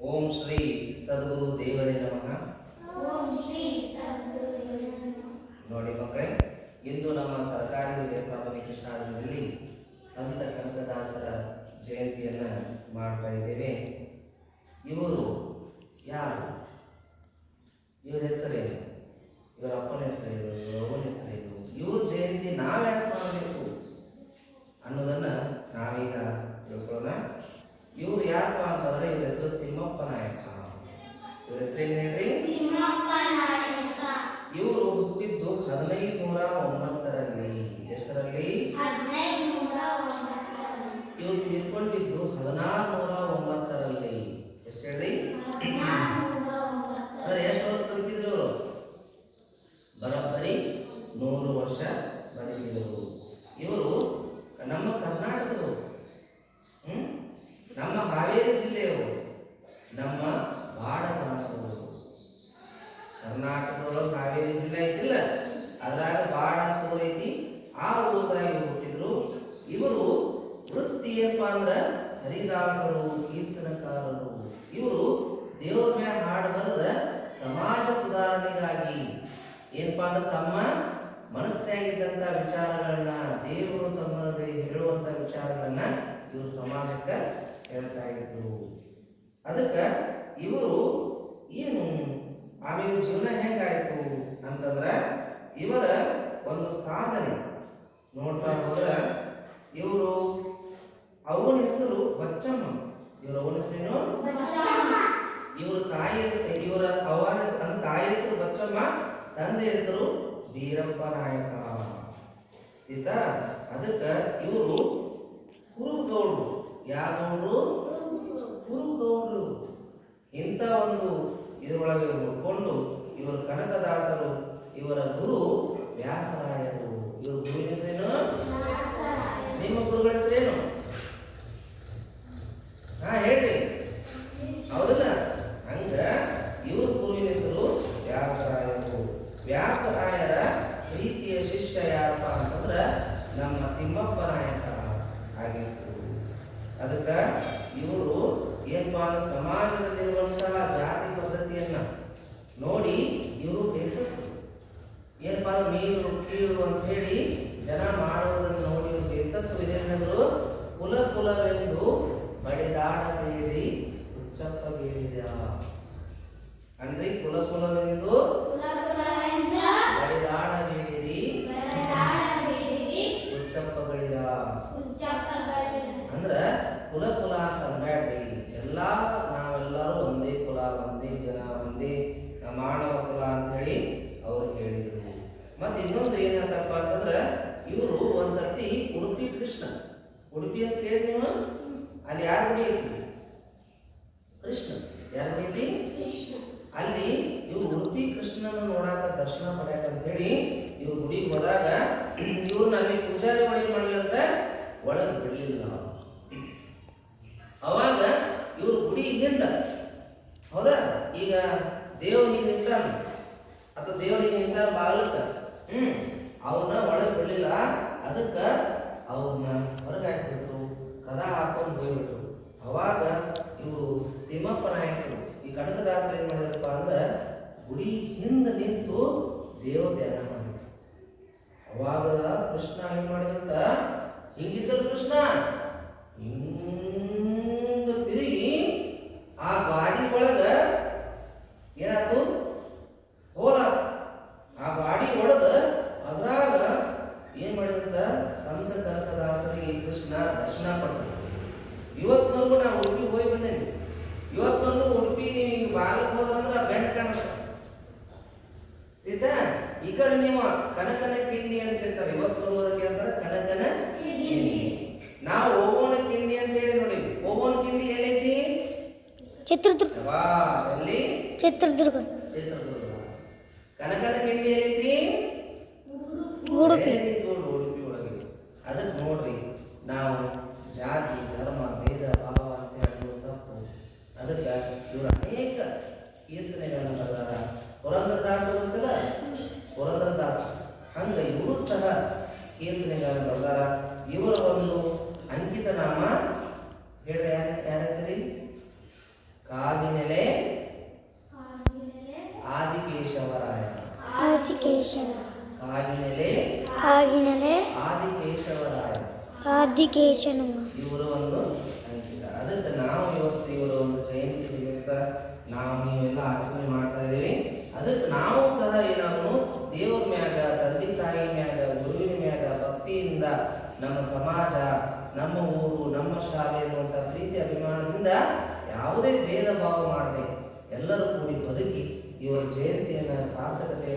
ಓಂ ಶ್ರೀ ಸದ್ಗುರು ದೇವರೇ ನಮಃ. ನೋಡಿ ಮಕ್ಕಳೇ ಇಂದು ನಮ್ಮ ಸರ್ಕಾರಿ ಹಿರಿಯ ಪ್ರಾಥಮಿಕ ಶಾಲೆಯಲ್ಲಿ ಸಂತ ಕನಕದಾಸರ ಜಯಂತಿಯನ್ನ ಮಾಡ್ತಾ ಇದ್ದೇವೆ. ಇವರು ಯಾರು? ಇವರ ಹೆಸರೇನು? ಇವರ ಅಪ್ಪನ ಹೆಸರೇನು? ಇವರ ಅವ್ವನ ಹೆಸರೇನು ಇವ್ರ ಜಯಂತಿ ನಾವ್ಯಾಕೆ ಮಾಡಬೇಕು ಅನ್ನೋದನ್ನ ನಾವೀಗ ತಿಳ್ಕೊಳ್ಳೋಣ ಇವ್ರು ಯಾರಪ್ಪ ಅಂತಂದ್ರೆ ಇವ್ರ ಹೆಸರು ತಿಮ್ಮಪ್ಪ ನಾಯಕ ಇವ್ರ ಹೆಸರೇನು ಹೇಳ್ರಿ ಇವರು ಹುಟ್ಟಿದ್ದು ಹದಿನೈದು ನೂರ ಒಂಬತ್ತರಲ್ಲಿ ಎಷ್ಟರಲ್ಲಿ ಹದಿನೈದು ನೂರ ಒಂಬತ್ತರಲ್ಲಿ ಇವರು ತೀರ್ಕೊಂಡಿದ್ದು ಹದಿನಾರು ನೂರ ಒಂಬತ್ತರಲ್ಲಿ ಎಷ್ಟು ಹೇಳ್ರಿ ಹದಿನಾರು ನೂರ ಒಂಬತ್ತರಲ್ಲಿ ಅಂದ್ರೆ ಎಷ್ಟು ವರ್ಷ ಬದುಕಿದ್ರು ಇವರು ಬರೋಬ್ಬರಿ ನೂರು ವರ್ಷ ಬದುಕಿದರು ಇವರು ನಮ್ಮ ಕರ್ನಾಟಕದವರು ಹ್ಮ್? ನಮ್ಮ ಹಾವೇರಿ ಜಿಲ್ಲೆಯವರು ನಮ್ಮ ಬಾಡಬಾಣದವರು ಕರ್ನಾಟಕದೊಳಗೆ ಹಾವೇರಿ ಜಿಲ್ಲೆ ಐತಿಲ್ಲ ಅದ್ರಾಗ ಬಾಡ ಅಂತ ಐತಿ. ಆ ಊರದಾಗ ಹುಟ್ಟಿದ್ರು. ಇವರು ವೃತ್ತಿ ಏನಪ್ಪ ಅಂದ್ರ ಹರಿದಾಸರು, ಕೀರ್ತನಕಾರರು. ಇವರು ದೇವ್ರ ಮ್ಯಾಗ ಹಾಡು ಬರೆದ ಸಮಾಜ ಸುಧಾರಣೆಗಾಗಿ ಏನಪ್ಪಾ ಅಂದ್ರೆ ತಮ್ಮ ಮನಸ್ಸಿನಾಗಿದ್ದಂಥ ವಿಚಾರಗಳನ್ನ, ದೇವರು ತಮಗೆ ಹೇಳುವಂತ ವಿಚಾರಗಳನ್ನ ಇವರು ಸಮಾಜಕ್ಕೆ ಹೇಳ್ತಾ ಇದ್ರು. ಅದಕ್ಕೆ ಇವರು ಏನು ಆಮೇಲೆ ಜೀವನ ಹೆಂಗಾಯ್ತು ಅಂತಂದ್ರೆ ಇವರ ಒಂದು ಸಾಧನೆ ನೋಡ್ತಾ ಹೋದ್ರೆ ಇವರು ಅವನ ಹೆಸರು ಬಚ್ಚಮ್ಮ. ಇವರ ಅವನ ಹೆಸರೇನು ಇವ್ರ ತಾಯಿ ಇವರ ಅವನ ಹೆಸರು ತಾಯಿ ಹೆಸರು ಬಚ್ಚಮ್ಮ ತಂದೆ ಹೆಸರು ವೀರಪ್ಪ ನಾಯಕ. ಆಯ್ತಾ? ಅದಕ್ಕೆ ಇವರು ಕುರುಗೌಡ್ರು ಯಾವ ಗೌಡ್ರು ಕುರುಗೌಡ್ರು ಇಂಥ ಒಂದು ಇದರೊಳಗೆ ಹುಡ್ಕೊಂಡು ಇವರು ಕನಕದಾಸರು ಇವರ ಗುರು ವ್ಯಾಸರಾಯರು ಇವ್ರ ಗುರುವಿನ ಹೆಸರೇನು ನಿಮ್ಮ ಗುರುಗಳ ಹೆಸರೇನು? ಹಾ, ಹೇಳ್ರಿ. ಹೌದಲ್ಲ? ಹಂಗ ಇವ್ರ ಗುರುವಿನ ಹೆಸರು ವ್ಯಾಸರಾಯರು. ವ್ಯಾಸರಾಯರ ಪ್ರೀತಿಯ ಶಿಷ್ಯ ಯಾರಪ್ಪ ಅಂತಂದ್ರ ನಮ್ಮ ತಿಮ್ಮಪ್ಪ ನಾಯಕ ಆಗಿತ್ತು ಅದಕ್ಕ ಇವರು ಏನಪ್ಪ ಸಮಾಜದಲ್ಲಿರುವಂತಹ ಜಾತಿ ಪದ್ಧತಿಯನ್ನ ನೋಡಿ ಇವರು ಬೇಸತ್ತು ಏನಪ್ಪಾ ಅಂದ್ರೆ ಮೀರು ಕೀಳು ಅಂತ ಹೇಳಿ ಜನ ಮಾಡುವುದನ್ನು ನೋಡಿ ಇವ್ರು ಬೇಸತ್ತು ಇದೇನಾದ್ರು ಕುಲ ಕುಲವೆಂದು ಬಡಿದಾಡಬೇಡಿ ಹುಚ್ಚಪ್ಪ ಬೀಳಿದ ಅನ್ರಿ ಕುಲ ಕುಲವೆಂದು ಕುಲ ಕುಲವೆಂದ ಬಡಿದಾಡಬೇಡಿರಿ ಹುಚ್ಚಪ್ಪಗಳಿರ. ಅಂದ್ರ ಕುಲ ಕುಲ ಅಂತ ಅನ್ಬ್ಯಾಡ್ರಿ ಎಲ್ಲಾ ನಾವೆಲ್ಲರೂ ಒಂದೇ ಕುಲ ಒಂದೇ ಜನ ಒಂದೇ ಮಾನವ ಕುಲ ಅಂತ ಹೇಳಿ ಅವ್ರು ಹೇಳಿದ್ರು. ಮತ್ತೆ ಇನ್ನೊಂದು ಏನಂತಪ್ಪ ಅಂತಂದ್ರ ಇವರು ಒಂದ್ಸತಿ ಉಡುಪಿ ಕೃಷ್ಣ. ಉಡುಪಿ ಅಂತ ನೀವು? ಅಲ್ಲಿ ಯಾರು ಗುಡಿ ಐತಿ ಕೃಷ್ಣ. ಯಾರು ಗುಡಿ ಐತಿ ಅಲ್ಲಿ ಇವ್ರು ಉಡುಪಿ ಕೃಷ್ಣನ ನೋಡಾಕ ದರ್ಶನ ಪಡ್ಯಾಕ ಅಂತ ಹೇಳಿ ಇವ್ರು ಗುಡಿಗೆ ಹೋದಾಗ ಇವ್ರನ್ನ ಅಲ್ಲಿ ಪೂಜಾರಿ ಒಳಗೆ ಮಾಡ್ಲಂತ ಒಳಗೆ ಬಿಡಲಿಲ್ಲ ಅವಾಗ ಇವ್ರು ಗುಡಿ ಇಲ್ಲಿಂದ ಹೌದಾ? ಈಗ ದೇವ್ರ ಹಿಂಗೆ ನಿಂತಾನ. ಅಥವಾ ದೇವ್ರ ಹಿಂಗೆ ನಿಂತಾನ ಬಾಗ್ಲಕ್ಕ ಹ್ಮ್. ಅವನ್ನ ಒಳಗೆ ಬಿಡಲಿಲ್ಲ. ಅದಕ್ಕ ಅವ್ರನ್ನ ಹೊರಗೆ ಹಾಕ್ಬಿಟ್ರು ಕದ ಹಾಕೊಂಡು ಹೋಗ್ಬಿಟ್ರು ಅವಾಗ ಇವರು ತಿಮ್ಮಪ್ಪ ನಾಯಕರು ಈ ಕನಕದಾಸರು ಏನು ಮಾಡಿದ್ರಪ್ಪ ಅಂದ್ರೆ ಗುಡಿ ಹಿಂದೆ ನಿಂತು ದೇವ ಧ್ಯಾನ ಮಾಡಿದ್ರು. ಅವಾಗ ಕೃಷ್ಣ ಏನ್ ಮಾಡಿದಂತ ಹಿಂಗಿದ್ದದ ಕೃಷ್ಣ ಹಿಂಗ ತಿರುಗಿ ಆ ಗಾಡಿ ಒಳಗ ಏನಾಯ್ತು ಹೋಲ ಆ ಗಾಡಿ ಒಳಗ ಅದ್ರಾಗ ಏನ್ ಮಾಡಿದಂತ ಸಂತ ಕನಕದಾಸರಿಗೆ ಕೃಷ್ಣ ದರ್ಶನ ಪಡ್ತಾರೆ ಇವತ್ತಿನವರೆಗೂ ನಾನು ಉಡುಪಿ ಹೋಗಿ ಬಂದೇನೆ ಇವತ್ತಿನವರೆಗೂ ಉಡುಪಿ ಹಿಂಗೆ ಬಾಗಿಲು ಹೋದ್ರಂದ್ರೆ ಬೆಂಡ್ ಕಾಣಿಸ್ತ ಆಯ್ತಾ ಈ ಕಡೆ ನೀವು ಕನಕನ ಕಿಂಡಿ ಅಂತ ಹೇಳ್ತಾರೆ ಇವತ್ತು ಬರುವುದಕ್ಕೆ ಅಂತಾರೆ ಕನಕನ ಕಿಂಡಿ ನಾವು ಹೋಗೋಣ ಕಿಂಡಿ ಅಂತೇಳಿ ನೋಡಿ ಹೋಗೋಣ ಕಿಂಡಿ ಎಲ್ಲೈತಿ ಚಿತ್ರದುರ್ಗ. ಅಲ್ಲಿ ಚಿತ್ರದುರ್ಗ. ಚಿತ್ರದುರ್ಗ. ಕನಕನ ಕಿಂಡಿ ಎಲ್ಲೈತಿ ಉಡುಪಿ. ಉಡುಪಿ ಒಳಗೆ. ಅದಕ್ಕೆ ನೋಡ್ರಿ ನಾವು ಸಹ ಕೀರ್ತನೆಗಳನ್ನು ಬರ್ತಾರ ಇವರ ಒಂದು ಅಂಕಿತ ನಾಮ ಹೇಳ್ರಿ ಯಾರ ಯಾರ್ಯಾರಿ ಕಾಗಿನೆಲೆ ಆದಿಕೇಶವರಾಯ. ಆದಿಕೇಶವ. ಕಾಗಿನೆಲೆ ಆದಿಕೇಶವರಾಯ. ಆದಿಕೇಶನ ಇವರು ಒಂದು ಅಂಕಿತ ಅದಕ್ಕೆ ನಾವು ಇವತ್ತು ಇವರ ಒಂದು ಜಯಂತಿ ದಿವಸ ನಾವು ನೀವೆಲ್ಲ ಆಚರಣೆ ಮಾಡ್ತಾ ಇದ್ದೀವಿ ಅದಕ್ಕೆ ನಾವು ಸಹ ಏನಾಗು ದೇವ್ರ ಮ್ಯಾಗ ತಂದೆ ತಾಯಿ ಮ್ಯಾಗ ಗುರುವಿನ ಮ್ಯಾಗ ಭಕ್ತಿಯಿಂದ ನಮ್ಮ ಸಮಾಜ, ನಮ್ಮ ಊರು, ನಮ್ಮ ಶಾಲೆ ಅನ್ನುವಂಥ ಪ್ರೀತಿ ಅಭಿಮಾನದಿಂದ ಯಾವುದೇ ಭೇದ ಭಾವ ಮಾಡದೆ ಎಲ್ಲರೂ ಕೂಡಿ ಬದುಕಿ ಇವರ ಜಯಂತಿಯನ್ನ ಸಾರ್ಥಕತೆಯನ್ನ